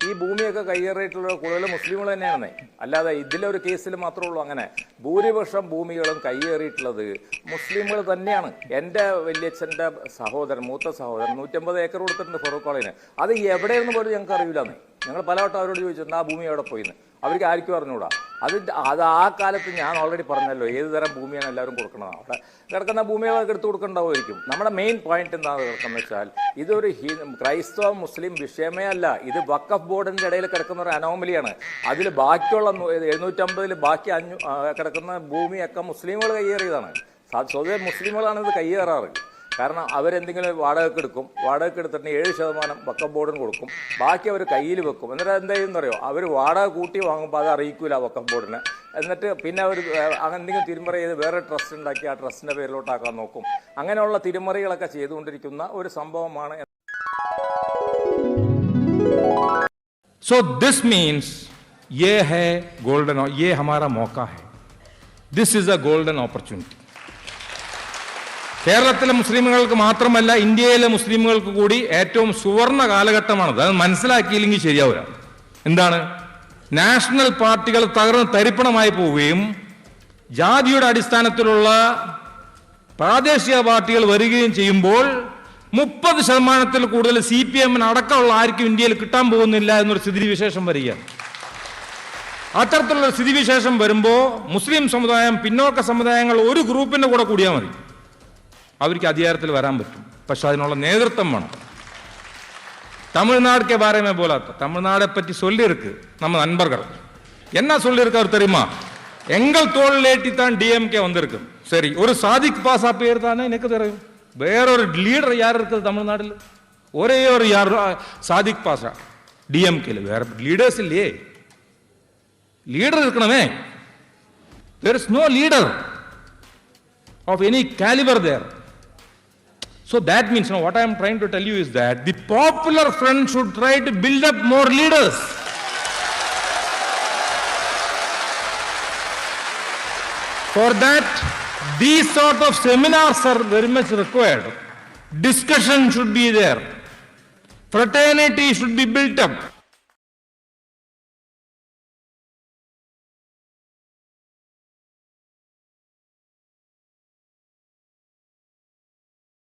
ഈ ഭൂമിയൊക്കെ കയ്യേറിയിട്ടുള്ള കൂടുതൽ മുസ്ലിമുകൾ തന്നെയാണ് അല്ലാതെ ഇതിലൊരു കേസിൽ മാത്രമേ ഉള്ളൂ അങ്ങനെ. ഭൂരിപക്ഷം ഭൂമികളും കയ്യേറിയിട്ടുള്ളത് മുസ്ലിമുകൾ തന്നെയാണ്. എന്റെ വലിയച്ഛന്റെ സഹോദരൻ മൂത്ത സഹോദരൻ നൂറ്റമ്പത് ഏക്കർ കൊടുത്തിട്ടുണ്ട് ഫറൂഖ് കോളേജിന് അത് എവിടെയെന്ന് പോലും ഞങ്ങൾക്ക് അറിയില്ല ഞങ്ങൾ പലവട്ടം അവരോട് ചോദിച്ചിട്ടുണ്ട് ആ ഭൂമി എവിടെ പോയിന്ന്? അവർക്ക് ആർക്കും അറിഞ്ഞുകൂടാ അത് അത് ആ കാലത്ത് ഞാൻ ഓൾറെഡി പറഞ്ഞല്ലോ ഏത് തരം ഭൂമിയാണ് എല്ലാവരും കൊടുക്കുന്നത് അവിടെ കിടക്കുന്ന ഭൂമികളൊക്കെ എടുത്ത് കൊടുക്കണ്ടാവുമായിരിക്കും. നമ്മുടെ മെയിൻ പോയിന്റ് എന്താണ് കിടക്കുന്നത് വെച്ചാൽ ഇതൊരു ക്രൈസ്തവ മുസ്ലിം വിഷയമേ അല്ല. ഇത് വക്കഫ് ബോർഡിന്റെ ഇടയിൽ കിടക്കുന്ന ഒരു അനോമലിയാണ് അതിൽ ബാക്കിയുള്ള എഴുന്നൂറ്റമ്പതിൽ ബാക്കി അഞ്ഞൂ കിടക്കുന്ന ഭൂമിയൊക്കെ മുസ്ലിമുകൾ കയ്യേറിയതാണ് സ്വതേ മുസ്ലിമുകളാണ് ഇത് കയ്യേറാറ് കാരണം അവരെന്തെങ്കിലും വാടകയ്ക്ക് എടുക്കും വാടകയ്ക്ക് എടുത്തിട്ട് ഏഴ് ശതമാനം വക്കഫ് ബോർഡിന് കൊടുക്കും ബാക്കി അവർ കയ്യിൽ വെക്കും എന്നിട്ട് എന്താ ചെയ്യുന്നറിയോ അവർ വാടക കൂട്ടി വാങ്ങുമ്പോൾ അത് അറിയിക്കൂല വക്കഫ് ബോർഡിന് എന്നിട്ട് പിന്നെ അവർ അങ്ങനെ എന്തെങ്കിലും തിരിമറി ചെയ്ത് വേറെ ട്രസ്റ്റ് ഉണ്ടാക്കി ആ ട്രസ്റ്റിന്റെ പേരിലോട്ടാക്കാൻ നോക്കും അങ്ങനെയുള്ള തിരിമറികളൊക്കെ ചെയ്തുകൊണ്ടിരിക്കുന്ന ഒരു സംഭവമാണ് सो दिस मीन्स ये है गोल्डन ये हमारा मौका है this is a golden opportunity കേരളത്തിലെ മുസ്ലിമുകൾക്ക് മാത്രമല്ല ഇന്ത്യയിലെ മുസ്ലിമുകൾക്ക് കൂടി ഏറ്റവും സുവർണ കാലഘട്ടമാണത്. അത് മനസ്സിലാക്കിയില്ലെങ്കിൽ ശരിയാവില്ല. എന്താണ്? നാഷണൽ പാർട്ടികൾ തകർന്ന് തരിപ്പണമായി പോവുകയും ജാതിയുടെ അടിസ്ഥാനത്തിലുള്ള പ്രാദേശിക പാർട്ടികൾ വരികയും ചെയ്യുമ്പോൾ മുപ്പത് ശതമാനത്തിൽ കൂടുതൽ സി പി എമ്മിന് അടക്കമുള്ള ആർക്കും ഇന്ത്യയിൽ കിട്ടാൻ പോകുന്നില്ല എന്നൊരു സ്ഥിതിവിശേഷം വരികയാണ്. അത്തരത്തിലുള്ള സ്ഥിതിവിശേഷം വരുമ്പോൾ മുസ്ലിം സമുദായം പിന്നോക്ക സമുദായങ്ങൾ ഒരു ഗ്രൂപ്പിന്റെ കൂടെ കൂടിയാൽ മതി. அவருக்கு அதிகாரத்தில் வரான் பற்றும் പക്ഷെ അതിനുള്ള നേതൃത്വം വേണം. தமிழ்நாடுக்கே பாரமே போலாத்த தமிழ்நாடை பற்றி சொல்லியிருக்கு நம்ம நண்பர்கள் என்ன சொல்லியிருக்காரு தெரியுமா எங்கள் தோல் லேட்டி தான் டிஎம்கே வந்திருக்கு சரி ஒரு சாதிக் பாசா பேர் தானே எனக்கு தெரியும் வேறொரு லீடர் யார் இருக்குது தமிழ்நாட்டில் ஒரே ஒரு யார் சாதிக் டிஎம்கே டிஎம்கேல வேற லீடர்ஸ் இல்லையே லீடர் இருக்கணுமே there is no leader of any calibre there so that means, you know, what I am trying to tell you is that the popular front should try to build up more leaders. For that, these sort of seminars are very much required. Discussion should be there. Fraternity should be built up.